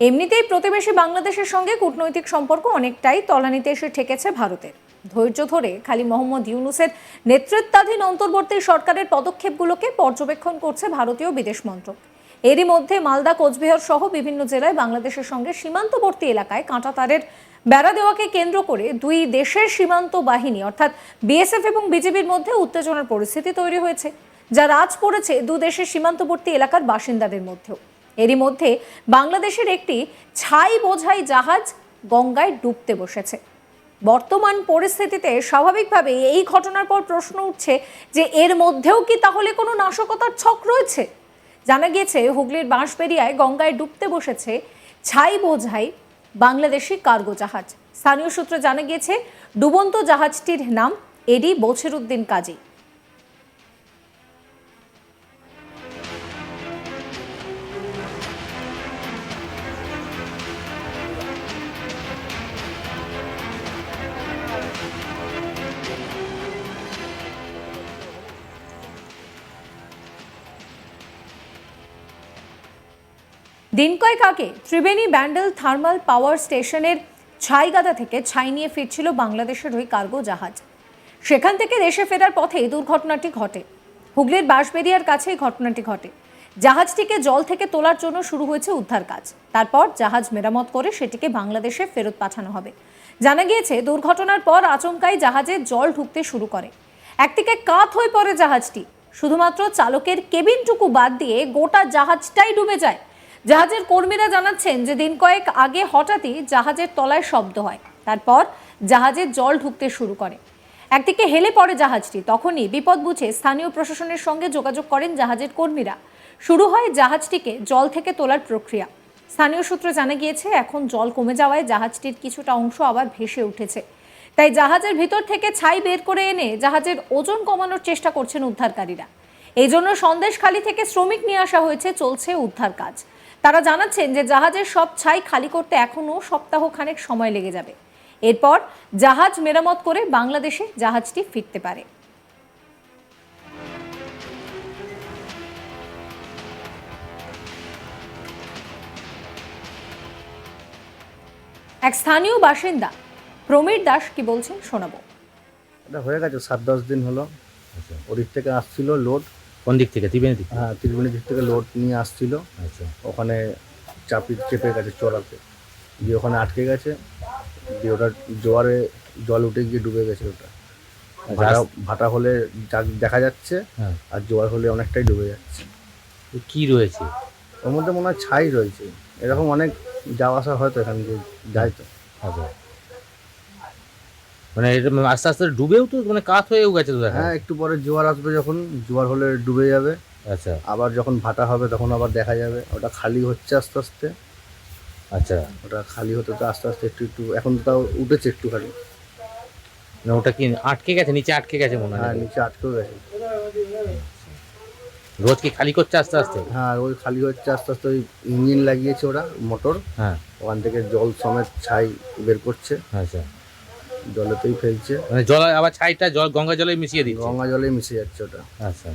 এমনিতেই প্রতিবেশী বাংলাদেশের সঙ্গে কূটনৈতিক সম্পর্ক অনেকটাই তলানিতে এসে ঠেকেছে ভারতের। ধৈর্য ধরে খালি মোহাম্মদ ইউনুসের নেতৃত্বাধীন অন্তর্বর্তী সরকারের পদক্ষেপগুলোকে পর্যবেক্ষণ করছে ভারতীয় বিদেশ মন্ত্রক। এরই মধ্যে মালদা, কোচবিহার সহ বিভিন্ন জেলায় বাংলাদেশের সঙ্গে সীমান্তবর্তী এলাকায় কাঁটাতারের বেড়া দেওয়াকে কেন্দ্র করে দুই দেশের সীমান্ত বাহিনী, অর্থাৎ বিএসএফ এবং বিজেপির মধ্যে উত্তেজনার পরিস্থিতি তৈরি হয়েছে, যা রাজ পড়েছে দু দেশের সীমান্তবর্তী এলাকার বাসিন্দাদের মধ্যেও। এরই মধ্যে বাংলাদেশের একটি ছাই বোঝাই জাহাজ গঙ্গায় ডুবতে বসেছে। বর্তমান পরিস্থিতিতে স্বাভাবিকভাবে এই ঘটনার পর প্রশ্ন উঠছে যে এর মধ্যেও কি তাহলে কোনো নাশকতার ছক রয়েছে? জানা গিয়েছে, হুগলির বাঁশবেরিয়ায় গঙ্গায় ডুবতে বসেছে ছাই বোঝাই বাংলাদেশি কার্গো জাহাজ। স্থানীয় সূত্রে জানা গিয়েছে, ডুবন্ত জাহাজটির নাম এডি বছিরুদ্দিন কাজী। দিন কয়েক আগে ত্রিবেণী ব্যান্ডেল থার্মাল পাওয়ার স্টেশনের ছাইগাদা থেকে ছাই নিয়ে ফিরছিল বাংলাদেশের ওই কার্গো জাহাজ। সেখান থেকে দেশে ফেরার পথে দুর্ঘটনাটি ঘটে। হুগলির বাঁশবেরিয়ার কাছে এই ঘটনাটি ঘটে। জাহাজটিকে জল থেকে তোলার জন্য শুরু হয়েছে উদ্ধার কাজ। তারপর জাহাজ মেরামত করে সেটিকে বাংলাদেশে ফেরত পাঠানো হবে। জানা গিয়েছে, দুর্ঘটনার পর আচমকাই জাহাজে জল ঢুকতে শুরু করে। একদিকে কাত হয়ে পড়ে জাহাজটি। শুধুমাত্র চালকের কেবিনটুকু বাদ দিয়ে গোটা জাহাজটাই ডুবে যায়। জাহাজের কর্মীরা জানাচ্ছেন যে দিন কয়েক আগে হঠাৎই জাহাজের তলায় শব্দ হয়। তারপর জাহাজে জল ঢুকতে শুরু করে। একদিকে হেলে পড়ে জাহাজটি, তখনই বিপদ বুঝে স্থানীয় প্রশাসনের সঙ্গে যোগাযোগ করেন জাহাজের কর্মীরা। শুরু হয় জাহাজটিকে জল থেকে তোলার প্রক্রিয়া। স্থানীয় সূত্রে জানা গিয়েছে, এখন জল কমে যাওয়ায় জাহাজটির কিছুটা অংশ আবার ভেসে উঠেছে। তাই জাহাজের ভিতর থেকে ছাই বের করে এনে জাহাজের ওজন কমানোর চেষ্টা করছেন উদ্ধারকারীরা। এই জন্য সন্দেশখালী থেকে শ্রমিক নিয়ে আসা হয়েছে, চলছে উদ্ধার কাজ। তারা জানাচ্ছেন যে জাহাজের সব ছাই খালি করতে এখনও সপ্তাহ খানেক সময় লেগে যাবে। এরপর জাহাজ মেরামত করে বাংলাদেশে জাহাজটি ফিরতে পারে। এক স্থানীয় বাসিন্দা প্রমীর দাস কি বলছেন শোনাবো। এটা হয়ে গেছে সাত দশ দিন হলো। ওদিক থেকে আসছিল লোড। কোন দিক থেকে? ত্রিবেণী দিক হ্যাঁ ত্রিবেণী দিক থেকে লোড নিয়ে আসছিল। আচ্ছা। ওখানে চাপি চেপে গেছে চড়াতে দিয়ে ওখানে আটকে গেছে। দিয়ে ওটা জোয়ারে জল উঠে গিয়ে ডুবে গেছে ওটা। ভাটা ভাটা হলে দেখা যাচ্ছে হ্যাঁ। আর জোয়ার হলে অনেকটাই ডুবে যাচ্ছে। কি রয়েছে? ওর মধ্যে মনে হয় ছাই রয়েছে। এরকম অনেক যাওয়া আসা হয়তো এখান দিয়ে যায় তো। আচ্ছা। মানে এটা আস্তে আস্তে ডুবেও তো মানে কাত হয়েও গেছে তো দেখা। হ্যাঁ একটু পরে জোয়ার আসবে যখন জোয়ার হলে ডুবে যাবে। আচ্ছা। আবার যখন ভাটা হবে তখন আবার দেখা যাবে। ওটা খালি হচ্ছে আস্তে আস্তে। আচ্ছা। ওটা খালি হতে তো আস্তে আস্তে একটু একটু এখন তো তাও উঠেছে একটু খালি মানে ওটা কি আটকে গেছে? নিচে আটকে গেছে মনে হয় হ্যাঁ হয় নিচে আটকেও গেছে। রোজ কি খালি করছে আস্তে আস্তে? হ্যাঁ ওই খালি হচ্ছে আস্তে আস্তে ওই ইঞ্জিন লাগিয়েছে ওরা মোটর। হ্যাঁ। ওখান থেকে জল সমেত ছাই বের করছে। আচ্ছা। জলেতেই ফেলছে। মানে জল আবার ছাইটা জল গঙ্গা জলে মিশিয়ে দিচ্ছে? গঙ্গা জলে মিশে যাচ্ছে ওটা। আচ্ছা।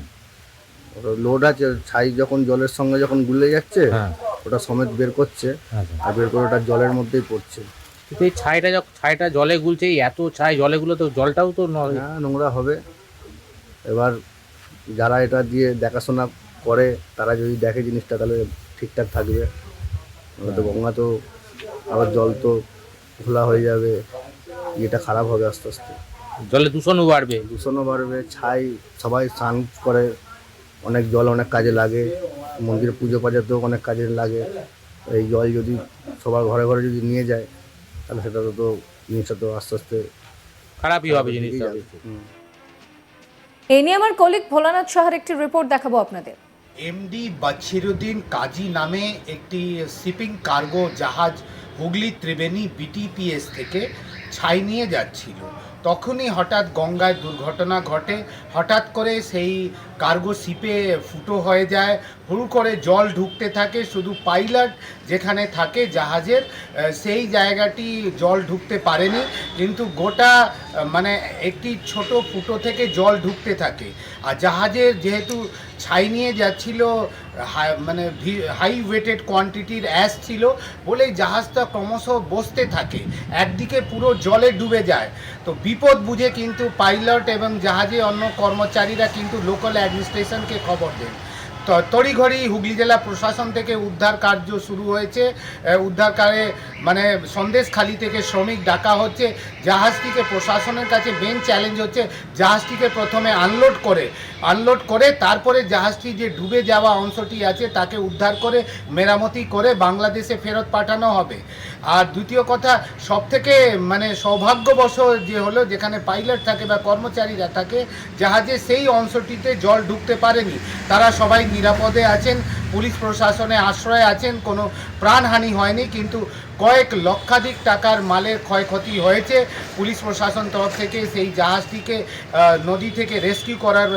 ওটা লোড আছে ছাই যখন জলের সঙ্গে যখন গুলে যাচ্ছে হ্যাঁ। ওটা সমেত বের করছে আচ্ছা। আর বের করে ওটা জলের মধ্যেই পড়ছে। কিন্তু এই ছাইটা যখন ছাইটা জলে গুলছে এই এত ছাই জলে গুলো তো জলটাও তো ন- হ্যাঁ নোংরা হবে। এবার যারা এটা দিয়ে দেখাশোনা করে তারা যদি দেখে জিনিসটা তাহলে ঠিকঠাক থাকবে। নাহলে গঙ্গা তো আবার জল তো খোলা হয়ে যাবে। এটা খারাপ হবে আস্তে আস্তে। জলে দূষণও বাড়বে। দূষণও বাড়বে ছাই সবাই স্নান করে অনেক জল অনেক কাজে লাগে মন্দিরে পুজো পাজাতেও অনেক কাজে লাগে। এই জল যদি সবার ঘরে ঘরে যদি নিয়ে যায় তাহলে সেটা তো জিনিসটা তো আস্তে আস্তে খারাপই হবে জিনিসটা। এই নিয়ে আমার কলিগ ভোলানাথ সাহার একটি রিপোর্ট দেখাবো আপনাদের। এমডি বাছিরুদ্দিন কাজী নামে একটি শিপিং কার্গো জাহাজ হুগলি ত্রিবেণী বিটিপিএস থেকে ছাই নিয়ে যাচ্ছিল। তখনই হঠাৎ গঙ্গায় দুর্ঘটনা ঘটে। হঠাৎ করে সেই কার্গো শিপে ফুটো হয়ে যায়। হুড়ু করে জল ঢুকতে থাকে। শুধু পাইলট যেখানে থাকে জাহাজের সেই জায়গাটি জল ঢুকতে পারেনি। কিন্তু গোটা মানে একটি ছোট ফুটো থেকে জল ঢুকতে থাকে। আর জাহাজের যেহেতু ছাই নিয়ে যাচ্ছিল মানে হাই ওয়েটেড কোয়ান্টিটির অ্যাশ ছিল বলে জাহাজটা ক্রমশ বসতে থাকে। একদিকে পুরো জলে ডুবে যায়। তো বিপদ বুঝে কিন্তু পাইলট এবং জাহাজে অন্য কর্মচারীরা কিন্তু লোকাল অ্যাডমিনিস্ট্রেশনকে খবর তো তড়িঘড়ি হুগলি জেলা প্রশাসন থেকে উদ্ধার কার্য শুরু হয়েছে। উদ্ধার কারে মানে সন্দেশখালি থেকে শ্রমিক ডাকা হচ্ছে। জাহাজটিকে প্রশাসনের কাছে মেন চ্যালেঞ্জ হচ্ছে। জাহাজটিকে প্রথমে আনলোড করে আনলোড করে তারপরে জাহাজটি যে ডুবে যাওয়া অংশটি আছে তাকে উদ্ধার করে, মেরামতি করে বাংলাদেশে ফেরত পাঠানো হবে। আর দ্বিতীয় কথা সব থেকে মানে সৌভাগ্যবশ যে হলো, যেখানে পাইলট থাকে বা কর্মচারীরা থাকে, জাহাজে সেই অংশটিতে জল ঢুকতে পারেনি। তারা সবাই নিরাপদে আছেন, পুলিশ প্রশাসনে আশ্রয়ে আছেন, কোনো প্রাণহানি হয়নি, কিন্তু কয়েক লক্ষাধিক টাকার মালের ক্ষয়ক্ষতি হয়েছে। পুলিশ প্রশাসন তরফ থেকে সেই জাহাজটিকে নদী থেকে রেস্কিউ করার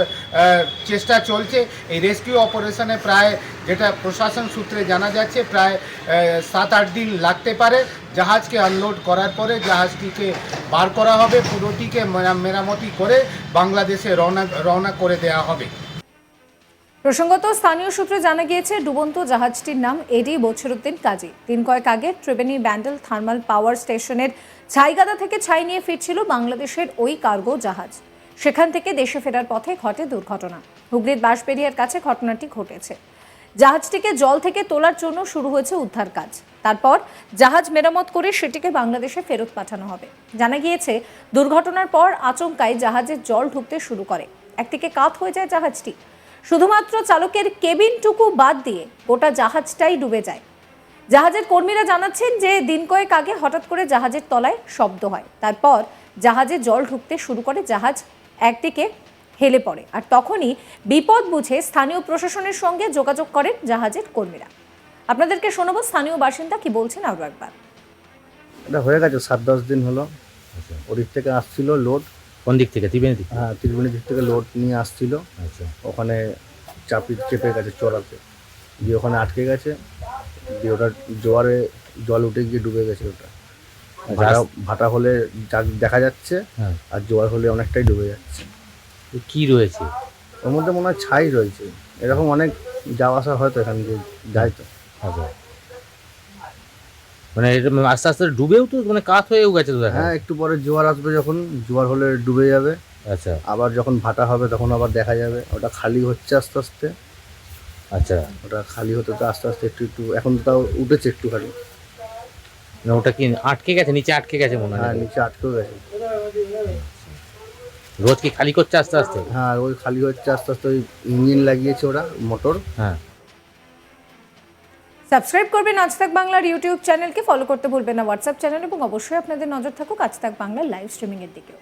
চেষ্টা চলছে। এই রেস্কিউ অপারেশনে প্রায়, যেটা প্রশাসন সূত্রে জানা যাচ্ছে, প্রায় সাত আট দিন লাগতে পারে। জাহাজকে আনলোড করার পরে জাহাজটিকে বার করা হবে, পুরোটিকে মেরামতি করে বাংলাদেশে রওনা রওনা করে দেওয়া হবে। প্রসঙ্গত স্থানীয় সূত্রে জানা গিয়েছে, ডুবন্ত জাহাজটির নাম এডি বছরুদ্দিন কাজী। দিন কয়েক আগে ত্রিবেণী ব্যান্ডেল থার্মাল পাওয়ার স্টেশনের ছাইগাদা থেকে ছাই নিয়ে ফিরছিল বাংলাদেশের ওই কার্গো জাহাজ। সেখান থেকে দেশে ফেরার পথে ঘটে দুর্ঘটনা। হুগলির বাঁশবেরিয়ার কাছে ঘটনাটি ঘটেছে। জাহাজটিকে জল থেকে তোলার জন্য শুরু হয়েছে উদ্ধার কাজ। তারপর জাহাজ মেরামত করে সেটিকে বাংলাদেশে ফেরত পাঠানো হবে। জানা গিয়েছে, দুর্ঘটনার পর আচমকায় জাহাজের জল ঢুকতে শুরু করে। একদিকে কাত হয়ে যায় জাহাজটি শুধুমাত্র চালকের কেবিনটুকু বাদ দিয়ে গোটা জাহাজটাই ডুবে যায়। জাহাজের কর্মীরা জানাচ্ছেন যে দিন কয়েক আগে হঠাৎ করে জাহাজের তলায় শব্দ হয়। তারপর জাহাজে জল ঢুকতে শুরু করে জাহাজ একদিকে হেলে পড়ে আর তখনই বিপদ বুঝে স্থানীয় প্রশাসনের সঙ্গে যোগাযোগ করেন জাহাজের কর্মীরা। আপনাদেরকে শোনাবো স্থানীয় বাসিন্দা কি বলছেন আরও একবার। এটা হয়ে গেছে সাত দশ দিন হলো। ওদিক থেকে আসছিল লোড। কোন দিক থেকে? ত্রিবেণী দিক হ্যাঁ ত্রিবেণী দিক থেকে লোড নিয়ে আসছিল। আচ্ছা। ওখানে চাপি চেপে গেছে চড়াতে দিয়ে ওখানে আটকে গেছে। দিয়ে ওটা জোয়ারে জল উঠে গিয়ে ডুবে গেছে ওটা। ভাটা ভাটা হলে দেখা যাচ্ছে হ্যাঁ। আর জোয়ার হলে অনেকটাই ডুবে যাচ্ছে। কি রয়েছে? ওর মধ্যে মনে হয় ছাই রয়েছে। এরকম অনেক যাওয়া আসা হয়তো এখান দিয়ে যায় তো। আচ্ছা। মানে এটা আস্তে আস্তে ডুবেও তো মানে কাত হয়েও গেছে তো দেখা। হ্যাঁ একটু পরে জোয়ার আসবে যখন জোয়ার হলে ডুবে যাবে। আচ্ছা। আবার যখন ভাটা হবে তখন আবার দেখা যাবে। ওটা খালি হচ্ছে আস্তে আস্তে। আচ্ছা। ওটা খালি হতে তো আস্তে আস্তে একটু একটু এখন তো তাও উঠেছে একটুখানি। না ওটা কি আটকে গেছে? নিচে আটকে গেছে মনে হ্যাঁ হয় নিচে আটকেও গেছে। রোজ কি খালি করছে আস্তে আস্তে? হ্যাঁ ওই খালি হচ্ছে আস্তে আস্তে ওই ইঞ্জিন লাগিয়েছে ওরা মোটর। হ্যাঁ। সাবস্ক্রাইব করবেন আজ তাক বাংলার ইউটিউব চ্যানেলকে। ফলো করতে ভুলবেন না। হোয়াটসঅ্যাপ চ্যানেল এবং অবশ্যই আপনাদের নজর থাকুক আজ তাক বাংলার লাইভ স্ট্রিমিংয়ের দিকেও।